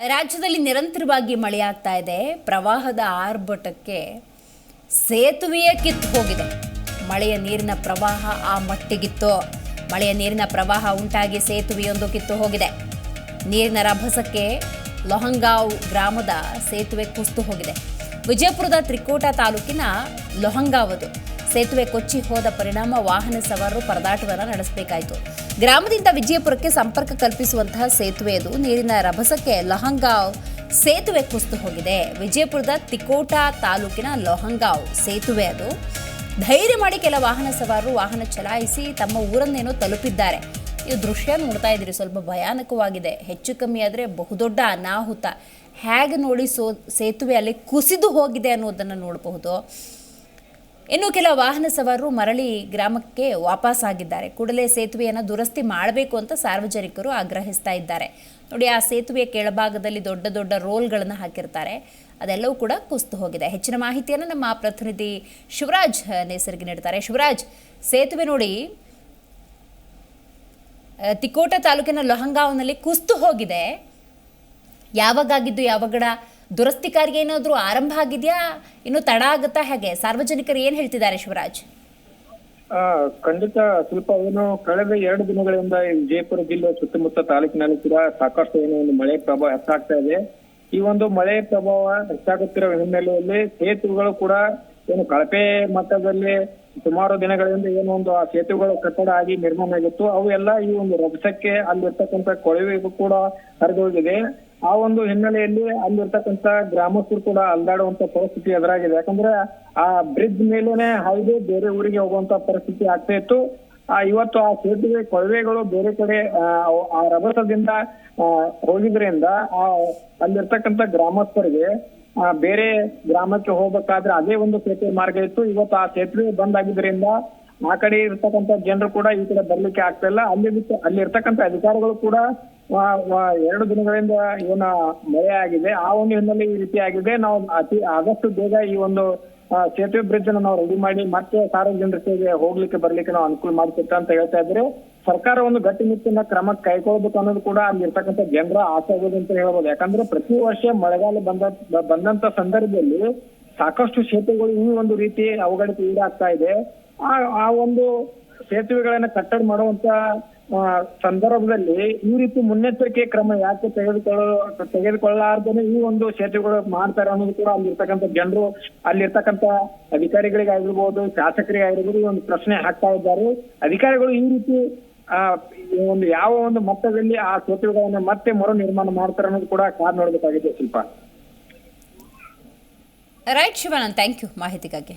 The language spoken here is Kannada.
ರಾಜ್ಯದಲ್ಲಿ ನಿರಂತರವಾಗಿ ಮಳೆಯಾಗ್ತಾ ಇದೆ. ಪ್ರವಾಹದ ಆರ್ಭಟಕ್ಕೆ ಸೇತುವೆಯೇ ಕಿತ್ತು ಹೋಗಿದೆ. ಮಳೆಯ ನೀರಿನ ಪ್ರವಾಹ ಆ ಮಟ್ಟಿಗಿತ್ತು. ಮಳೆಯ ನೀರಿನ ಪ್ರವಾಹ ಉಂಟಾಗಿ ಸೇತುವೆಯೊಂದು ಕಿತ್ತು ಹೋಗಿದೆ. ನೀರಿನ ರಭಸಕ್ಕೆ ಲೊಹಂಗಾವ್ ಗ್ರಾಮದ ಸೇತುವೆ ಕುಸಿದು ಹೋಗಿದೆ. ವಿಜಯಪುರದ ತ್ರಿಕೋಟ ತಾಲೂಕಿನ ಲೊಹಂಗಾವದು. ಸೇತುವೆ ಕೊಚ್ಚಿ ಹೋದ ಪರಿಣಾಮ ವಾಹನ ಸವಾರರು ಪರದಾಟವನ್ನು ನಡೆಸಬೇಕಾಯಿತು. ಗ್ರಾಮದಿಂದ ವಿಜಯಪುರಕ್ಕೆ ಸಂಪರ್ಕ ಕಲ್ಪಿಸುವಂತಹ ಸೇತುವೆ ಅದು. ನೀರಿನ ರಭಸಕ್ಕೆ ಲಹಂಗಾವ್ ಸೇತುವೆ ಕುಸಿದು ಹೋಗಿದೆ. ವಿಜಯಪುರದ ತಿಕೋಟ ತಾಲೂಕಿನ ಲೊಹಂಗಾವ್ ಸೇತುವೆ ಅದು. ಧೈರ್ಯ ಮಾಡಿ ಕೆಲ ವಾಹನ ಸವಾರರು ವಾಹನ ಚಲಾಯಿಸಿ ತಮ್ಮ ಊರನ್ನೇನೋ ತಲುಪಿದ್ದಾರೆ. ಈ ದೃಶ್ಯ ನೋಡ್ತಾ ಇದ್ದೀರಿ. ಸ್ವಲ್ಪ ಭಯಾನಕವಾಗಿದೆ. ಹೆಚ್ಚು ಕಮ್ಮಿ ಆದರೆ ಬಹುದೊಡ್ಡ ಅನಾಹುತ. ಹೇಗೆ ನೋಡಿ ಸೋ ಸೇತುವೆ ಅಲ್ಲಿ ಕುಸಿದು ಹೋಗಿದೆ ಅನ್ನೋದನ್ನು ನೋಡಬಹುದು. ಇನ್ನು ಕೆಲ ವಾಹನ ಸವಾರರು ಮರಳಿ ಗ್ರಾಮಕ್ಕೆ ವಾಪಸ್ ಆಗಿದ್ದಾರೆ ಕೂಡಲೇ ಸೇತುವೆಯನ್ನು ದುರಸ್ತಿ ಮಾಡಬೇಕು ಅಂತ ಸಾರ್ವಜನಿಕರು ಆಗ್ರಹಿಸ್ತಾ ಇದ್ದಾರೆ. ನೋಡಿ, ಆ ಸೇತುವೆಯ ಕೆಳಭಾಗದಲ್ಲಿ ದೊಡ್ಡ ದೊಡ್ಡ ರೋಲ್ಗಳನ್ನು ಹಾಕಿರ್ತಾರೆ. ಅದೆಲ್ಲವೂ ಕೂಡ ಕುಸ್ತು ಹೋಗಿದೆ. ಹೆಚ್ಚಿನ ಮಾಹಿತಿಯನ್ನು ನಮ್ಮ ಪ್ರತಿನಿಧಿ ಶಿವರಾಜ್ ನೇಸರಿಗೆ ನೀಡ್ತಾರೆ. ಶಿವರಾಜ್, ಸೇತುವೆ ನೋಡಿ ತಿಕೋಟ ತಾಲೂಕಿನ ಲೊಹಂಗಾವ್ನಲ್ಲಿ ಕುಸ್ತು ಹೋಗಿದೆ. ಯಾವಾಗಾಗಿದ್ದು ಯಾವಾಗಡ ದುರಸ್ತಿ ಕಾರ್ಯ ಏನಾದರೂ ಆರಂಭ ಆಗಿದೆಯಾ? ಇನ್ನು ತಡ ಆಗುತ್ತಾ ಹೇಗೆ? ಸಾರ್ವಜನಿಕರು ಏನು ಹೇಳ್ತಿದ್ದಾರೆ ಶಿವರಾಜ್? ಖಂಡಿತ ಸ್ವಲ್ಪ ಏನು ಕಳೆದ ಎರಡು ದಿನಗಳಿಂದ ವಿಜಯಪುರ ಜಿಲ್ಲೆ ಸುತ್ತಮುತ್ತ ತಾಲೂಕಿನಲ್ಲಿ ಕೂಡ ಸಾಕಷ್ಟು ಏನೋ ಒಂದು ಮಳೆ ಪ್ರಭಾವ ಹೆಚ್ಚಾಗ್ತಾ ಇದೆ. ಈ ಒಂದು ಮಳೆ ಪ್ರಭಾವ ಹೆಚ್ಚಾಗುತ್ತಿರುವ ಹಿನ್ನೆಲೆಯಲ್ಲಿ ಸೇತುವೆಗಳು ಕೂಡ ಏನು ಕಳಪೆ ಮಟ್ಟದಲ್ಲಿ ಸುಮಾರು ದಿನಗಳಿಂದ ಏನು ಒಂದು ಆ ಸೇತುವೆಗಳು ಕಟ್ಟಡ ಆಗಿ ನಿರ್ಮಾಣ ಆಗಿತ್ತು. ಅವು ಎಲ್ಲ ಈ ಒಂದು ರಭಸಕ್ಕೆ ಅಲ್ಲಿರ್ತಕ್ಕಂಥ ಕೊಳವೆಗೂ ಕೂಡ ಹರಿದು ಹೋಗಿದೆ. ಆ ಒಂದು ಹಿನ್ನೆಲೆಯಲ್ಲಿ ಅಲ್ಲಿರ್ತಕ್ಕಂತ ಗ್ರಾಮಸ್ಥರು ಕೂಡ ಅಲ್ದಾಡುವಂತ ಪರಿಸ್ಥಿತಿ ಎದುರಾಗಿದೆ. ಯಾಕಂದ್ರೆ ಆ ಬ್ರಿಡ್ಜ್ ಮೇಲೇನೆ ಹಾಯ್ದು ಬೇರೆ ಊರಿಗೆ ಹೋಗುವಂತ ಪರಿಸ್ಥಿತಿ ಆಗ್ತಾ ಇತ್ತು. ಆ ಇವತ್ತು ಆ ಸೇತುವೆ ಕೊಳವೆಗಳು ಬೇರೆ ಕಡೆ ಆ, ರಭಸದಿಂದ ಹೋಗಿದ್ರಿಂದ ಆ ಅಲ್ಲಿರ್ತಕ್ಕಂತ ಗ್ರಾಮಸ್ಥರಿಗೆ ಆ, ಬೇರೆ ಗ್ರಾಮಕ್ಕೆ ಹೋಗ್ಬೇಕಾದ್ರೆ ಅದೇ ಒಂದು ಸೇತುವೆ ಮಾರ್ಗ ಇತ್ತು. ಇವತ್ತು ಆ ಸೇತುವೆ ಬಂದ್ ಆಗಿದ್ರಿಂದ ಆ ಕಡೆ ಇರ್ತಕ್ಕಂತ ಜನರು ಕೂಡ ಈ ಕಡೆ ಬರ್ಲಿಕ್ಕೆ ಆಗ್ತಾ ಇಲ್ಲ. ಅಲ್ಲಿ ಅಲ್ಲಿ ಇರ್ತಕ್ಕಂಥ ಅಧಿಕಾರಿಗಳು ಕೂಡ ಎರಡು ದಿನಗಳಿಂದ ಇವನ ಮಳೆ ಆಗಿದೆ. ಆ ಒಂದು ಹಿನ್ನೆಲೆ ಈ ರೀತಿ ಆಗಿದೆ. ನಾವು ಅತಿ ಆದಷ್ಟು ಬೇಗ ಈ ಒಂದು ಸೇತುವೆ ಬ್ರಿಡ್ಜ್ ಅನ್ನು ನಾವು ರೆಡಿ ಮಾಡಿ ಮತ್ತೆ ಸಾರ್ವಜನಿಕರಿಗೆ ಹೋಗ್ಲಿಕ್ಕೆ, ಬರ್ಲಿಕ್ಕೆ ನಾವು ಅನುಕೂಲ ಮಾಡ್ಕೊತ ಅಂತ ಹೇಳ್ತಾ ಇದ್ರೆ ಸರ್ಕಾರ ಒಂದು ಗಟ್ಟಿನಿಟ್ಟಿನ ಕ್ರಮ ಕೈಗೊಳ್ಬೇಕು ಅನ್ನೋದು ಕೂಡ ಅಲ್ಲಿ ಇರ್ತಕ್ಕಂಥ ಜನರ ಆಸೆ ಆಗೋದು ಅಂತ ಹೇಳ್ಬೋದು. ಯಾಕಂದ್ರೆ ಪ್ರತಿ ವರ್ಷ ಮಳೆಗಾಲ ಬಂದ, ಬಂದಂತ ಸಂದರ್ಭದಲ್ಲಿ ಸಾಕಷ್ಟು ಸೇತುವೆಗಳು ಈ ಒಂದು ರೀತಿ ಅವಘಡಕ್ಕೆ ಈಡಾಗ್ತಾ ಇದೆ. ಆ ಆ ಒಂದು ಸೇತುವೆಗಳನ್ನ ಕಟ್ಟಡ ಮಾಡುವಂತ ಸಂದರ್ಭದಲ್ಲಿ ಈ ರೀತಿ ಮುನ್ನೆಚ್ಚರಿಕೆ ಕ್ರಮ ಯಾಕೆ ತೆಗೆದುಕೊಳ್ಳೋ ತೆಗೆದುಕೊಳ್ಳಾರ್ದೇನೆ ಈ ಒಂದು ಸೇತುವೆಗಳು ಮಾಡ್ತಾರೆ ಅನ್ನೋದು ಕೂಡ ಅಲ್ಲಿರ್ತಕ್ಕಂಥ ಜನರು ಅಲ್ಲಿರ್ತಕ್ಕಂತ ಅಧಿಕಾರಿಗಳಿಗಾಗಿರ್ಬೋದು, ಶಾಸಕರಿಗಾಗಿರ್ಬೋದು ಈ ಒಂದು ಪ್ರಶ್ನೆ ಹಾಕ್ತಾ ಇದ್ದಾರೆ. ಅಧಿಕಾರಿಗಳು ಈ ರೀತಿ, ಆ ಒಂದು ಯಾವ ಒಂದು ಮಟ್ಟದಲ್ಲಿ ಆ ಸೇತುವೆಗಳನ್ನ ಮತ್ತೆ ಮರು ನಿರ್ಮಾಣ ಮಾಡ್ತಾರೆ ಅನ್ನೋದು ಕೂಡ car ನೋಡ್ಬೇಕಾಗಿದೆ Shilpa. Right Shivanand thank you ಮಾಹಿತಿಗಾಗಿ